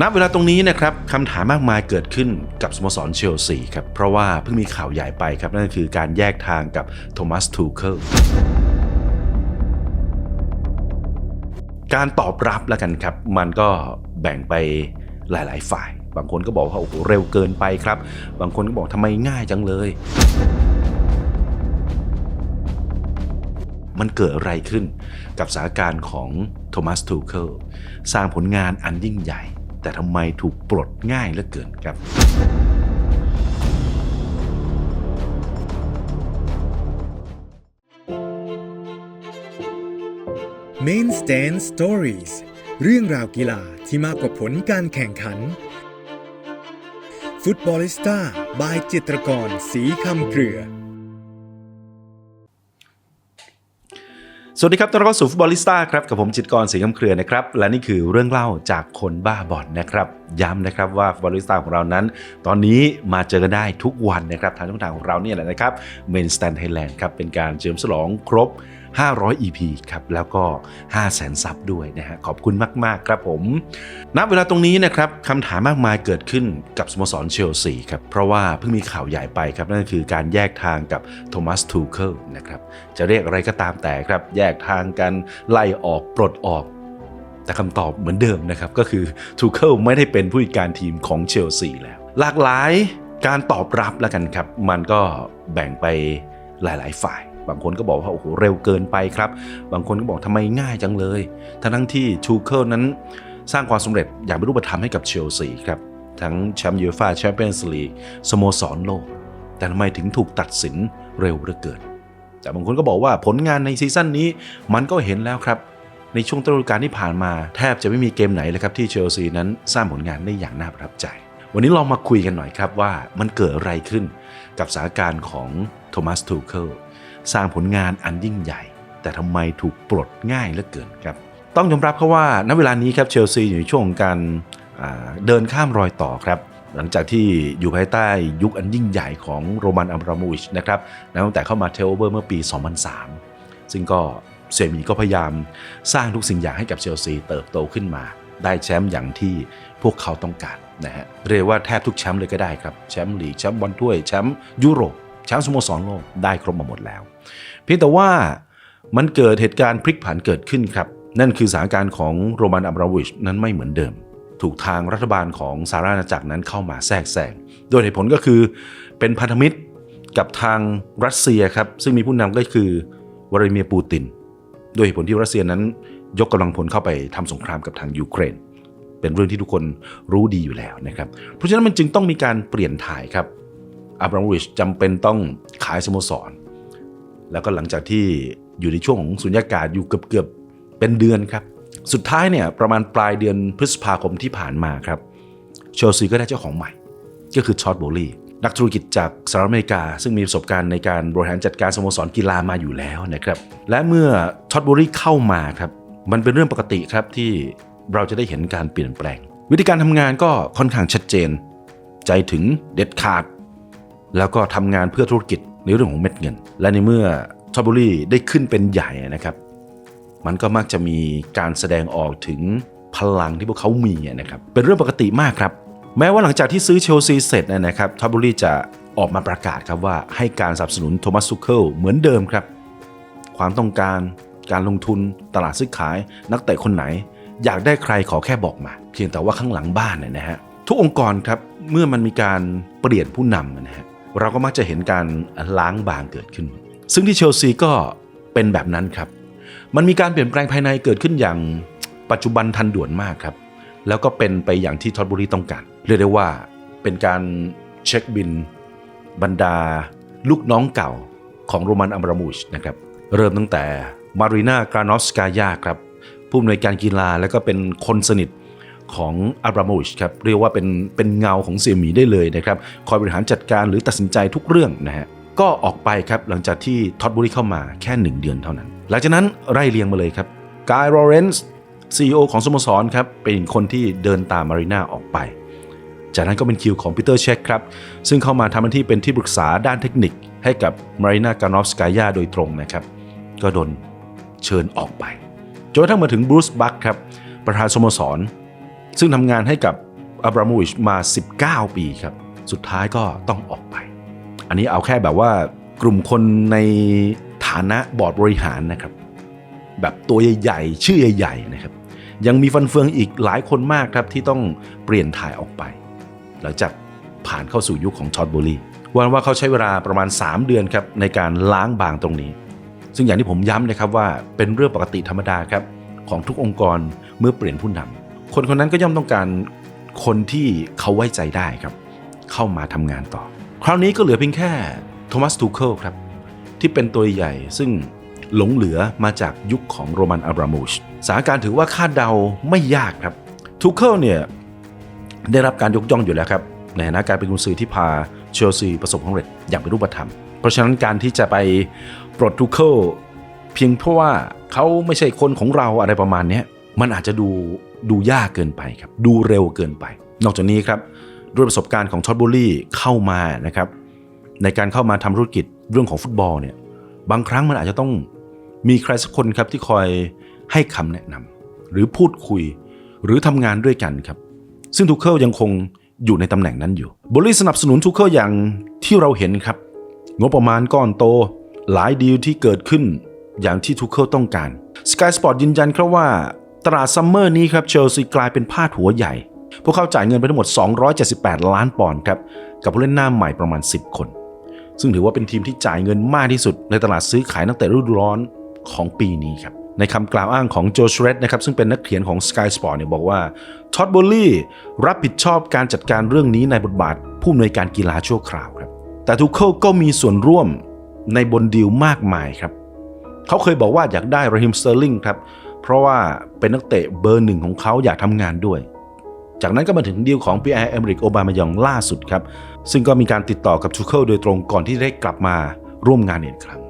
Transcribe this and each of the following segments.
ณเวลาตรงนี้นะครับคำถามมากมายเกิดขึ้นกับสโมสรเชลซีครับ เพราะว่าเพิ่งมีข่าวใหญ่ไปครับ นั่นก็คือการแยกทางกับโทมัสทูเคิลการตอบรับแล้วกันครับ มันก็แบ่งไปหลาย ๆ ฝ่าย บางคนก็บอกว่า โอ้โห เร็วเกินไปครับ บางคนก็บอกทำไมง่ายจังเลย มันเกิดอะไรขึ้นกับสถานการณ์ของโทมัสทูเคิลสร้างผลงานอันยิ่งใหญ่ แต่ทำไมถูกปลดง่ายเหลือเกินครับ Main Stand Stories เรื่องราวกีฬาที่มากกว่าผลการแข่งขัน ฟุตบอลิสต้า บายจิตรกร สีคำเครือ วัสดีครับต้อนรับเข้าสู่ฟุตบอลลิสต้าครับกับผมจิตกรศรีคำเครือนะครับและนี่คือเรื่องเล่าจากคนบ้าบอลนะครับย้ำนะครับว่าฟุตบอลลิสต้าของเรานั้น ตอนนี้มาเจอกันได้ทุกวันนะครับทางช่องทางของเราเนี่ยแหละนะครับเมนสแตนไทยแลนด์ครับเป็นการเฉลิมฉลองครบ 500 EP ครับแล้วก็ 5 0 0 0 0 0ซับด้วยนะฮะขอบคุณมาก ๆ ครับผมณเวลาตรงนี้นะครับคำถามมากมายเกิดขึ้นกับสโมสรเชลซีครับเพราะว่าเพิ่งมีข่าวใหญ่ไปครับนั่นคือการแยกทางกับโทมัสทูเคิลนะครับจะเรียกอะไรก็ตามแต่ครับแยกทางกันไล่ออกปลดออกแต่คำตอบเหมือนเดิมนะครับ ก็คือทูเคิลไม่ได้เป็นผู้จัดการทีมของเชลซีแล้ว หลากหลายการตอบรับแล้วกันครับ มันก็แบ่งไปหลาย ๆ ฝ่าย บางคนก็บอกว่าโอ้โหเร็วเกินไปครับ บางคนก็บอกทำไมง่ายจังเลย ทั้งทั้งที่ทูเคิลนั้นสร้างความสำเร็จอย่างไม่รูปธรรมให้กับเชลซีครับ ทั้งแชมป์ยูฟ่าแชมเปี้ยนส์ลีกสโมสรโลก แต่ทำไมถึงถูกตัดสินเร็วเหลือเกิน แต่บางคนก็บอกว่าผลงานในซีซั่นนี้มันก็เห็นแล้วครับ ในช่วงฤดูกาลที่ผ่านมาแทบจะไม่มีเกมไหนเลยครับที่เชลซีนั้นสร้างผลงานได้อย่างน่าประทับใจ วันนี้ลองมาคุยกันหน่อยครับว่ามันเกิดอะไรขึ้นกับสถานการณ์ของโทมัสทูเคิล สร้างผลงานอันยิ่งใหญ่ แต่ทำไมถูกปลดง่ายเหลือเกินครับ ต้องยอมรับครับว่าณเวลานี้ครับเชลซีอยู่ในช่วงของการเดินข้ามรอยต่อครับหลังจากที่อยู่ภายใต้ยุคอันยิ่งใหญ่ของโรมันอับราโมวิชนะครับนับตั้งแต่เข้ามาเทโอเวอร์เมื่อปี 2003 ซึ่งก็เซมีก็พยายามสร้างทุกสิ่งอย่างให้กับเชลซีเติบโตขึ้นมา ได้แชมป์อย่างที่พวกเขาต้องการนะฮะเรียกว่าแทบทุกแชมป์เลยก็ได้ครับ แชมป์ลีกแชมป์บอลถ้วยแชมป์ยุโรปแชมป์สโมสรโลกได้ครบมาหมดแล้ว เพียงแต่ว่ามันเกิดเหตุการณ์พลิกผันเกิดขึ้นครับ นั่นคือสถานการณ์ของโรมันอับราวิชนั้นไม่เหมือนเดิม ถูกทางรัฐบาลของสหราชอาณาจักรนั้นเข้ามาแทรกแซงโดยเหตุผลก็คือเป็นพันธมิตรกับทางรัสเซียครับ ซึ่งมีผู้นำก็คือวลาดิเมียร์ปูติน โดยเหตุผลที่รัสเซียนั้น ยกกำลังพลเข้าไปทำสงครามกับทางยูเครน เป็นเรื่องที่ทุกคนรู้ดีอยู่แล้วนะครับ เพราะฉะนั้นมันจึงต้องมีการเปลี่ยนถ่ายครับอับราโมวิชจำเป็นต้องขายสโมสร แล้วก็หลังจากที่อยู่ในช่วงของสุญญากาศอยู่เกือบๆเป็นเดือนครับ สุดท้ายเนี่ยประมาณปลายเดือนพฤษภาคมที่ผ่านมาครับเชลซีก็ได้เจ้าของใหม่ ก็คือชอตโบลีนักธุรกิจจากสหรัฐอเมริกา ซึ่งมีประสบการณ์ในการบริหารจัดการสโมสรกีฬามาอยู่แล้วนะครับและเมื่อชอตโบลีเข้ามาครับมันเป็นเรื่องปกติครับที่เราจะได้เห็นการเปลี่ยนแปลง วิธีการทำงานก็ค่อนข้างชัดเจน ใจถึงเด็ดขาด แล้วก็ทำงานเพื่อธุรกิจ ในเรื่องของเม็ดเงิน และในเมื่อชอบุรีได้ขึ้นเป็นใหญ่นะครับ มันก็มักจะมีการแสดงออกถึงพลังที่พวกเขามีนะครับ เป็นเรื่องปกติมากครับ แม้ว่าหลังจากที่ซื้อเชลซีเสร็จนะครับทอบุรีจะออกมาประกาศครับว่าให้การสนับสนุนโทมัสซูเคิลเหมือนเดิมครับ ความต้องการการลงทุนตลาดซื้อขาย นักเตะคนไหน อยากได้ใครขอแค่บอกมา เพียงแต่ว่าข้างหลังบ้านเนี่ยนะฮะทุกองค์กรครับเมื่อมันมีการเปลี่ยนผู้นำนะฮะ เราก็มักจะเห็นการล้างบางเกิดขึ้น ซึ่งที่เชลซีก็เป็นแบบนั้นครับ มันมีการเปลี่ยนแปลงภายในเกิดขึ้นอย่างปัจจุบันทันด่วนมากครับ แล้วก็เป็นไปอย่างที่ทอตบุรีต้องการ เรียกได้ว่าเป็นการเช็คบินบรรดา ลูกน้องเก่าของโรมันอัมรามูชนะครับเริ่มตั้งแต่มารีนากรานอฟสกายาครับผู้อำนวยการกีฬาแล้วก็เป็นคนสนิท ของอับราโมวิชครับเรียกว่าเป็นเป็นเงาของเสี่ยหมีได้เลยนะครับคอยบริหารจัดการหรือตัดสินใจทุกเรื่องนะฮะก็ออกไปครับหลังจากที่ท็อตบุรีเข้ามาแค่ 1 เดือนเท่านั้น หลังจากนั้นไล่เรียงมาเลยครับกายโรเรนส์ซีอของสโมสรครับเป็นคนที่เดินตามมารีนาออกไป จากนั้นก็เป็นคิวของปีเตอร์เช็คครับซึ่งเข้ามาทำหน้าที่เป็นที่ปรึกษาด้านเทคนิค ให้กับมารีนาการอฟสกายาโดยตรงนะครับก็โดนเชิญออกไปจนกระทั่งมาถึงบรูซบัคครับประธานสโมสร ซึ่งทำงานให้กับอับราโมวิชมา 19 ปีครับ สุดท้ายก็ต้องออกไป อันนี้เอาแค่แบบว่ากลุ่มคนในฐานะบอร์ดบริหารนะครับ แบบตัวใหญ่ๆ ชื่อใหญ่ๆนะครับ ยังมีฟันเฟืองอีกหลายคนมากครับที่ต้องเปลี่ยนถ่ายออกไป หลังจากผ่านเข้าสู่ยุคของชอตบูลีวันว่าเขาใช้เวลาประมาณ 3 เดือนครับในการล้างบางตรงนี้ ซึ่งอย่างที่ผมย้ำนะครับว่าเป็นเรื่องปกติธรรมดาครับของทุกองค์กรเมื่อเปลี่ยนผู้นำ คนคนนั้นก็ย่อมต้องการคนที่เขาไว้ใจได้ครับ เข้ามาทำงานต่อ คราวนี้ก็เหลือเพียงแค่โทมัสทูเคิลครับ ที่เป็นตัวใหญ่ซึ่งหลงเหลือมาจากยุคของโรมันอับราโมชสถานการณ์ถือว่าคาดเดาไม่ยากครับทูเคิลเนี่ยได้รับการยกย่องอยู่แล้วครับ ในฐานะการเป็นกุนซือที่พาเชลซีประสบความสำเร็จอย่างเป็นรูปธรรม เพราะฉะนั้นการที่จะไปปลดทูเคิลเพียงเพราะว่าเขาไม่ใช่คนของเราอะไรประมาณนี้มันอาจจะดู ดูยากเกินไปครับดูเร็วเกินไป นอกจากนี้ครับด้วยประสบการณ์ของท็อตบูลลี่เข้ามานะครับในการเข้ามาทำธุรกิจเรื่องของฟุตบอลเนี่ยบางครั้งมันอาจจะต้องมีใครสักคนครับที่คอยให้คำแนะนำหรือพูดคุยหรือทำงานด้วยกันครับ ซึ่งทูเคิลยังคงอยู่ในตำแหน่งนั้นอยู่บริสนับสนุนทูเคิลอย่างที่เราเห็นครับ งบประมาณก้อนโต หลายดีลที่เกิดขึ้นอย่างที่ทูเคิลต้องการ Sky Sport ยืนยันครับว่า ตลาดซัมเมอร์นี้ครับเชลซีกลายเป็นพาดหัวใหญ่ พวกเขาจ่ายเงินไปทั้งหมด 278 ล้านปอนด์ครับ กับผู้เล่นหน้าใหม่ประมาณ 10 คน ซึ่งถือว่าเป็นทีมที่จ่ายเงินมากที่สุด ในตลาดซื้อขายตั้งแต่ฤดูร้อนของปีนี้ครับในคำกล่าวอ้างของโจชเรตนะครับซึ่งเป็นนักเขียนของ Sky Sport เนี่ยบอกว่าท็อตบอลลี่รับผิดชอบการจัดการเรื่องนี้ในบทบาท ผู้อำนวยการกีฬาชั่วคราวครับ แต่ทุกเคิลก็มีส่วนร่วมในบนดีลมากมายครับ เขาเคยบอกว่าอยากได้ราฮิมสเตอร์ลิงครับ เพราะว่าเป็นนักเตะเบอร์หนึ่งของเขาอยากทำงานด้วย จากนั้นก็มาถึงดีลของพีแอร์เอมริกโอบามายองล่าสุดครับ ซึ่งก็มีการติดต่อกับทูเคิลโดยตรงก่อนที่จะได้กลับมาร่วมงานอีกครั้ง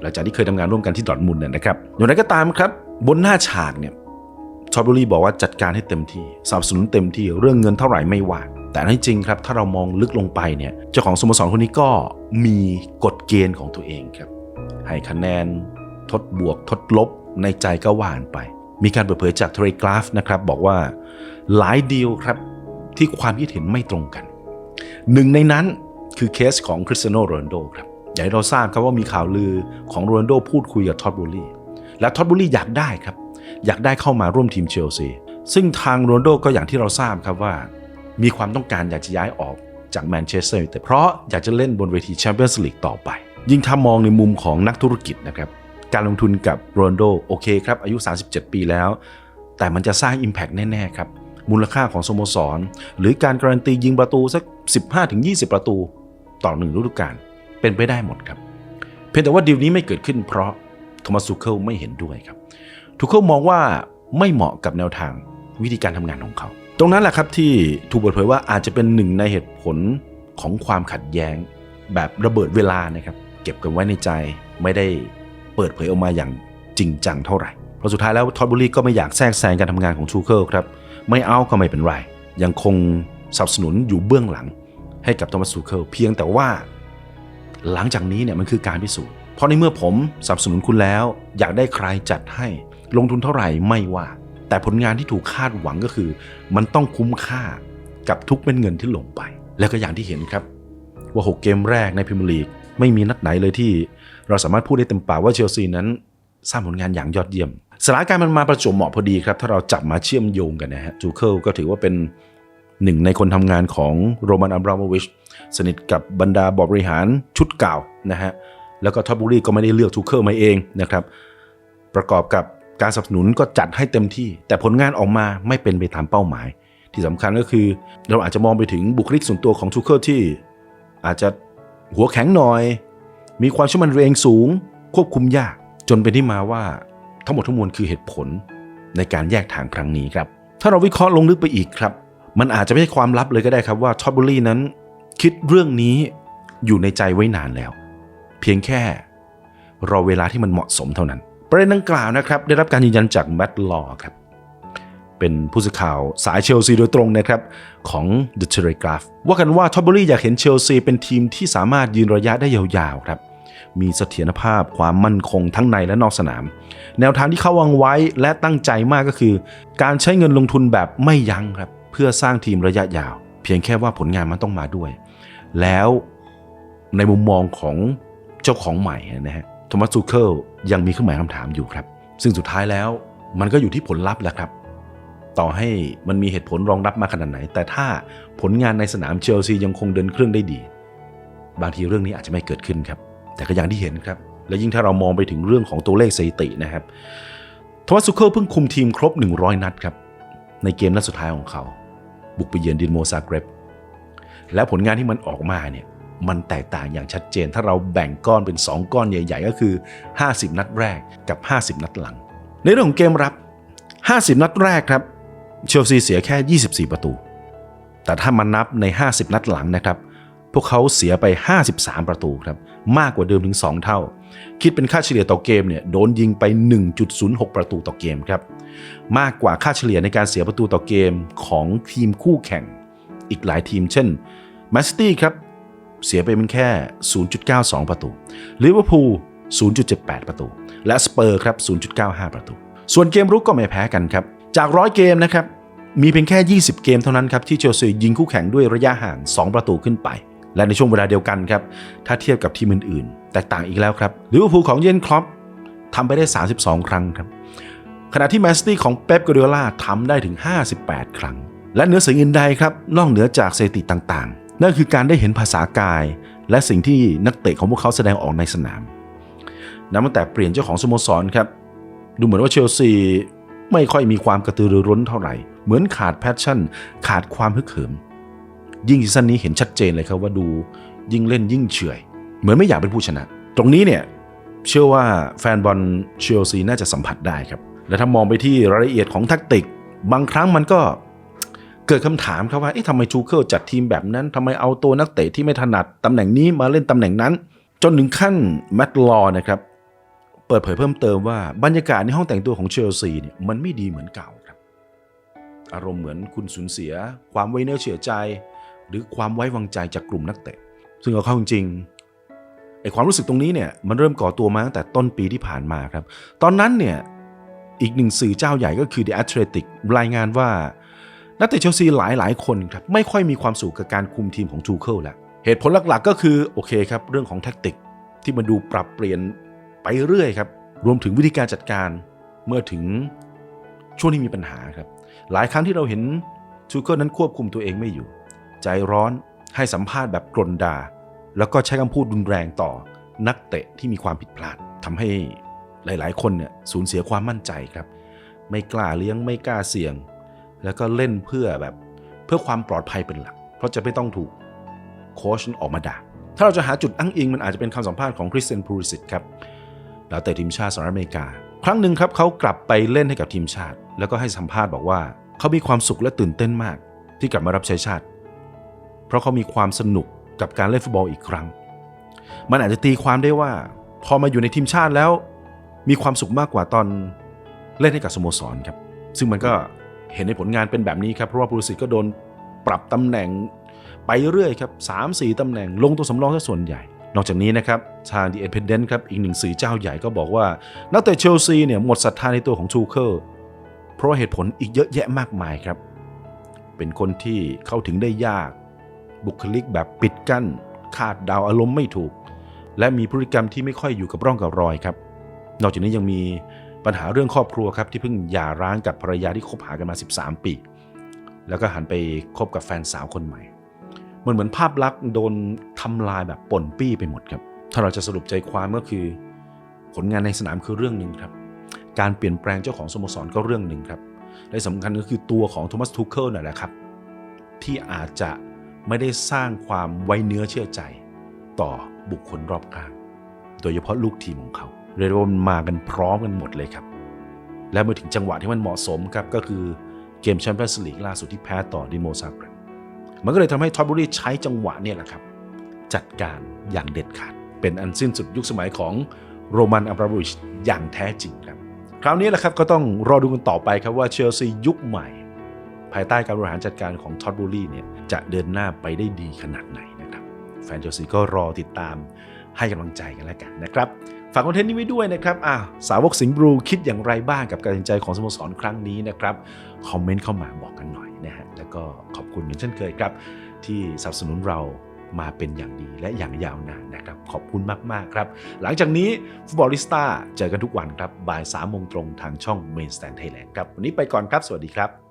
หลังจากที่เคยทำงานร่วมกันที่ดอทมุนเนี่ยนะครับอย่างไรก็ตามครับ บนหน้าฉากเนี่ยชอตบุรีบอกว่าจัดการให้เต็มที่สนับสนุนเต็มที่เรื่องเงินเท่าไหร่ไม่ว่าแต่ในจริงครับถ้าเรามองลึกลงไปเนี่ยเจ้าของสโมสรคนนี้ก็มีกฎเกณฑ์ของตัวเองครับให้คะแนนทดบวกทดลบ ในใจก็ว่านไป มีการเปิดเผยจากเทรกราฟนะครับบอกว่าหลายดีลครับที่ความคิดเห็นไม่ตรงกัน หนึ่งในนั้นคือเคสของคริสเตียโนโรนโดครับอย่างที่เราทราบครับว่ามีข่าวลือของโรนโดพูดคุยกับท็อตบูลลี่และท็อตบูลลี่อยากได้ครับ อยากได้เข้ามาร่วมทีมเชลซีซึ่งทางโรนโดก็อย่างที่เราทราบครับว่า มีความต้องการอยากจะย้ายออกจากแมนเชสเตอร์ยูไนเต็ดเพราะอยากจะเล่นบนเวทีแชมเปี้ยนส์ลีกต่อไป ยิ่งถ้ามองในมุมของนักธุรกิจนะครับ การลงทุนกับโรนโดโอเคครับอายุ 37 ปีแล้ว แต่มันจะสร้าง Impact แน่ ๆ ครับ มูลค่าของสโมสร หรือการการันตียิงประตูสัก 15-20 ประตูต่อหนึ่งฤดูกาลเป็นไปได้หมดครับ เพียงแต่ว่าดีลนี้ไม่เกิดขึ้นเพราะโทมัสทูเคิลไม่เห็นด้วยครับทูเคิลมองว่าไม่เหมาะกับแนวทางวิธีการทำงานของเขา ตรงนั้นแหละครับที่ถูกเปิดเผยว่าอาจจะเป็นหนึ่งในเหตุผลของความขัดแย้ง แบบระเบิดเวลานะครับ เก็บกันไว้ในใจไม่ได้ เปิดเผยออกมาอย่างจริงจังเท่าไหร่ เพราะสุดท้ายแล้วทอตบุรีก็ไม่อยากแทรกแซงการทำงานของทูเคิลครับ ไม่เอาก็ไม่เป็นไร ยังคงสนับสนุนอยู่เบื้องหลัง ให้กับโทมัสทูเคิลเพียงแต่ว่า หลังจากนี้เนี่ยมันคือการพิสูจน์ เพราะในเมื่อผมสนับสนุนคุณแล้ว อยากได้ใครจัดให้ลงทุนเท่าไหร่ไม่ว่า แต่ผลงานที่ถูกคาดหวังก็คือ มันต้องคุ้มค่ากับทุกเม็ดเงินที่ลงไป แล้วก็อย่างที่เห็นครับ ว่า 6 เกมแรกในพรีเมียร์ลีก ไม่มีนัดไหนเลยที่เราสามารถพูดได้เต็มปากว่าเชลซีนั้นสร้างผลงานอย่างยอดเยี่ยมสถานการณ์มันมาประจวบเหมาะพอดีครับ ถ้าเราจับมาเชื่อมโยงกันนะฮะจูเคิลก็ถือว่าเป็นหนึ่งในคนทำงานของโรมันอับราโมวิชสนิทกับบรรดาบอบริหารชุดเก่านะฮะแล้วก็ท็อปบูรีก็ไม่ได้เลือกทูเคิลมาเองนะครับ ประกอบกับการสนับสนุนก็จัดให้เต็มที่ แต่ผลงานออกมาไม่เป็นไปตามเป้าหมาย ที่สำคัญก็คือเราอาจจะมองไปถึงบุคลิกส่วนตัวของทูเคิลที่อาจจะ หัวแข็งหน่อย มีความเชื่อมั่นตัวเองสูง ควบคุมยาก จนเป็นที่มาว่า ทั้งหมดทั้งมวลคือเหตุผลในการแยกทางครั้งนี้ครับ ถ้าเราวิเคราะห์ลงลึกไปอีกครับ มันอาจจะไม่ใช่ความลับเลยก็ได้ครับว่าท็อปบูรีนั้น คิดเรื่องนี้อยู่ในใจไว้นานแล้ว เพียงแค่ รอเวลาที่มันเหมาะสมเท่านั้น ประเด็นดังกล่าวนะครับ ได้รับการยืนยันจากแมตต์ลอครับ เป็นผู้สื่อข่าวสายเชลซีโดยตรงนะครับของ The Telegraph ว่ากันว่าท็อปเบอรี่อยากเห็นเชลซีเป็นทีมที่สามารถยืนระยะได้ยาวๆครับมีเสถียรภาพความมั่นคงทั้งในและนอกสนาม แนวทางที่เขาวางไว้และตั้งใจมากก็คือ การใช้เงินลงทุนแบบไม่ยั้งครับเพื่อสร้างทีมระยะยาว เพียงแค่ว่าผลงานมันต้องมาด้วย แล้วในมุมมองของเจ้าของใหม่นะฮะโทมัสซูเคิลยังมีเครื่องหมายคำถามอยู่ครับ ซึ่งสุดท้ายแล้วมันก็อยู่ที่ผลลัพธ์แหละครับ ต่อให้มันมีเหตุผลรองรับมาขนาดไหน แต่ถ้าผลงานในสนามเชลซียังคงเดินเครื่องได้ดี บางทีเรื่องนี้อาจจะไม่เกิดขึ้นครับ แต่ก็อย่างที่เห็นครับ และยิ่งถ้าเรามองไปถึงเรื่องของตัวเลขสถิตินะครับทมัสซูเคิลเพิ่งคุมทีมครบ 100 นัดครับ ในเกมนัดสุดท้ายของเขา บุกไปเยือนดินโมซาเกรบและผลงานที่มันออกมาเนี่ยมันแตกต่างอย่างชัดเจน ถ้าเราแบ่งก้อนเป็น 2 ก้อนใหญ่ ๆ ก็คือ 50 นัดแรกกับ 50 นัดหลัง ในเรื่องของเกมรับ 50 นัดแรกครับ เชลซีเสียแค่ 24 ประตู แต่ถ้ามันนับใน 50 นัดหลังนะครับ พวกเขาเสียไป 53 ประตูครับ มากกว่าเดิมถึง 2 เท่า คิดเป็นค่าเฉลี่ยต่อเกมเนี่ย โดนยิงไป 1.06 ประตูต่อเกมครับ มากกว่าค่าเฉลี่ยในการเสียประตูต่อเกมของทีมคู่แข่ง อีกหลายทีม เช่นแมนซิตี้ครับ เสียไปเป็นแค่ 0.92 ประตู ลิเวอร์พูล 0.78 ประตู และสเปอร์ครับ 0.95 ประตู ส่วนเกมรุกก็ไม่แพ้กันครับ จากร้อยเกมนะครับมีเพียงแค่ 20 เกมเท่านั้นครับที่เชลซียิงคู่แข่งด้วยระยะห่าง 2 ประตูขึ้นไป และในช่วงเวลาเดียวกันครับถ้าเทียบกับทีมอื่นๆ แตกต่างอีกแล้วครับลิเวอร์พูลของเยนคล็อปทำไปได้ 32 ครั้งครับขณะที่แมนซิตี้ของเป๊ปกัวเดโอลาทำได้ถึง 58 ครั้ง และเหนือสิ่งอื่นใดครับนอกเหนือจากสถิติต่างๆ นั่นคือการได้เห็นภาษากาย และสิ่งที่นักเตะของพวกเขาแสดงออกในสนามนับตั้งแต่เปลี่ยนเจ้าของสโมสรครับดูเหมือนว่าเชลซี ไม่ค่อยมีความกระตือรือร้นเท่าไหร่ เหมือนขาดแพชชั่น ขาดความฮึกเหิม ยิ่งซีซั่นนี้เห็นชัดเจนเลยครับว่าดูยิ่งเล่นยิ่งเฉื่อยเหมือนไม่อยากเป็นผู้ชนะ ตรงนี้เนี่ยเชื่อว่าแฟนบอลเชลซีน่าจะสัมผัสได้ครับ และถ้ามองไปที่รายละเอียดของแทักติก บางครั้งมันก็เกิดคำถามครับว่า เอ๊ะทำไมชูเคิลจัดทีมแบบนั้นทำไมเอาตัวนักเตะที่ไม่ถนัดตำแหน่งนี้มาเล่นตำแหน่งนั้น จนถึงขั้นแมตต์ลอนะครับ เปิดเผยเพิ่มเติมว่าบรรยากาศในห้องแต่งตัวของเชลซีเนี่ยมันไม่ดีเหมือนเก่าครับ อารมณ์เหมือนคุณสูญเสีย ความไว้เนื้อเชื่อใจ หรือความไว้วางใจจากกลุ่มนักเตะ ซึ่งเอาเข้าจริงไอความรู้สึกตรงนี้เนี่ยมันเริ่มก่อตัวมาตั้งแต่ต้นปีที่ผ่านมาครับ ตอนนั้นเนี่ยอีกหนึ่งสื่อเจ้าใหญ่ก็คือ The Athletic รายงานว่า นักเตะเชลซีหลายหลายคนครับไม่ค่อยมีความสุขกับการคุมทีมของทูเคิลแล้วเหตุผลหลักๆ ก็คือโอเคครับเรื่องของแท็กติกที่มันดูปรับเปลี่ยน ไปเรื่อยครับ รวมถึงวิธีการจัดการเมื่อถึงช่วงที่มีปัญหาครับ หลายครั้งที่เราเห็นทูเคิลนั้นควบคุมตัวเองไม่อยู่ ใจร้อนให้สัมภาษณ์แบบกรนด่าแล้วก็ใช้คำพูดรุนแรงต่อนักเตะที่มีความผิดพลาดทำให้หลาย ๆ คนเนี่ยสูญเสียความมั่นใจครับ ไม่กล้าเลี้ยงไม่กล้าเสี่ยง แล้วก็เล่นเพื่อแบบเพื่อความปลอดภัยเป็นหลัก เพราะจะไม่ต้องถูกโค้ชออกมาด่าถ้าเราจะหาจุดอ้างอิงมันอาจจะเป็นคำสัมภาษณ์ของคริสเตนพูริสิตครับ ดาวเตะทีมชาติสหรัฐอเมริกา ครั้งหนึ่งครับเขากลับไปเล่นให้กับทีมชาติ แล้วก็ให้สัมภาษณ์บอกว่า เขามีความสุขและตื่นเต้นมาก ที่กลับมารับใช้ชาติ เพราะเขามีความสนุกกับการเล่นฟุตบอลอีกครั้ง มันอาจจะตีความได้ว่า พอมาอยู่ในทีมชาติแล้ว มีความสุขมากกว่าตอนเล่นให้กับสโมสรครับ ซึ่งมันก็เห็นในผลงานเป็นแบบนี้ครับเพราะว่าบรูสิตก็โดนปรับตำแหน่งไปเรื่อยครับสามสี่ตำแหน่งลงตัวสำรองซะส่วนใหญ่ นอกจากนี้นะครับทาง The Independent ครับอีกหนึ่งสื่อเจ้าใหญ่ก็บอกว่า นักเตะเชลซีเนี่ยหมดศรัทธาในตัวของทูเคิลเพราะเหตุผลอีกเยอะแยะมากมายครับ เป็นคนที่เข้าถึงได้ยาก บุคลิกแบบปิดกั้นคาดเดาอารมณ์ไม่ถูก และมีพฤติกรรมที่ไม่ค่อยอยู่กับร่องกับรอยครับ นอกจากนี้ยังมีปัญหาเรื่องครอบครัวครับที่เพิ่งหย่าร้างกับภรรยาที่คบหากันมา 13 ปี แล้วก็หันไปคบกับแฟนสาวคนใหม่มันเหมือนภาพลักษณ์โดน ทำลายแบบป่นปี้ไปหมดครับ ถ้าเราจะสรุปใจความก็คือ ผลงานในสนามคือเรื่องหนึ่งครับ การเปลี่ยนแปลงเจ้าของสโมสรก็เรื่องหนึ่งครับและสำคัญก็คือตัวของโทมัสทูเคิลนั่นแหละครับ ที่อาจจะไม่ได้สร้างความไว้เนื้อเชื่อใจ ต่อบุคคลรอบข้าง โดยเฉพาะลูกทีมของเขาเรียกว่ามันมากันพร้อมกันหมดเลยครับ และเมื่อถึงจังหวะที่มันเหมาะสมครับ ก็คือเกมแชมเปี้ยนส์ลีกล่าสุดที่แพ้ต่อดิโมซาเกรบมันก็เลยทำให้ทอตบุรีใช้จังหวะเนี่ยแหละครับ จัดการอย่างเด็ดขาด เป็นอันสิ้นสุดยุคสมัยของโรมันอับราโมวิชอย่างแท้จริงครับ คราวนี้แหละครับก็ต้องรอดูกันต่อไปครับว่าเชลซียุคใหม่ ภายใต้การบริหารจัดการของท็อตบูรี่เนี่ยจะเดินหน้าไปได้ดีขนาดไหนนะครับ แฟนเชลซีก็รอติดตามให้กำลังใจกันแล้วกันนะครับฝากคอนเทนต์นี้ไว้ด้วยนะครับอ่าสาวกสิงห์บลูคิดอย่างไรบ้างกับการตัดสินใจของสโมสรครั้งนี้นะครับ คอมเมนต์เข้ามาบอกกันหน่อยนะฮะ แล้วก็ขอบคุณเหมือนเช่นเคยครับ ที่สนับสนุนเรา มาเป็นอย่างดีและอย่างยาวนานนะครับ ขอบคุณมาก ๆ ครับ หลังจากนี้ฟุตบอลลิสต้าเจอกันทุกวันครับบ่ายสามโมงตรงทางช่อง Main Stand Thailand ครับ วันนี้ไปก่อนครับ สวัสดีครับ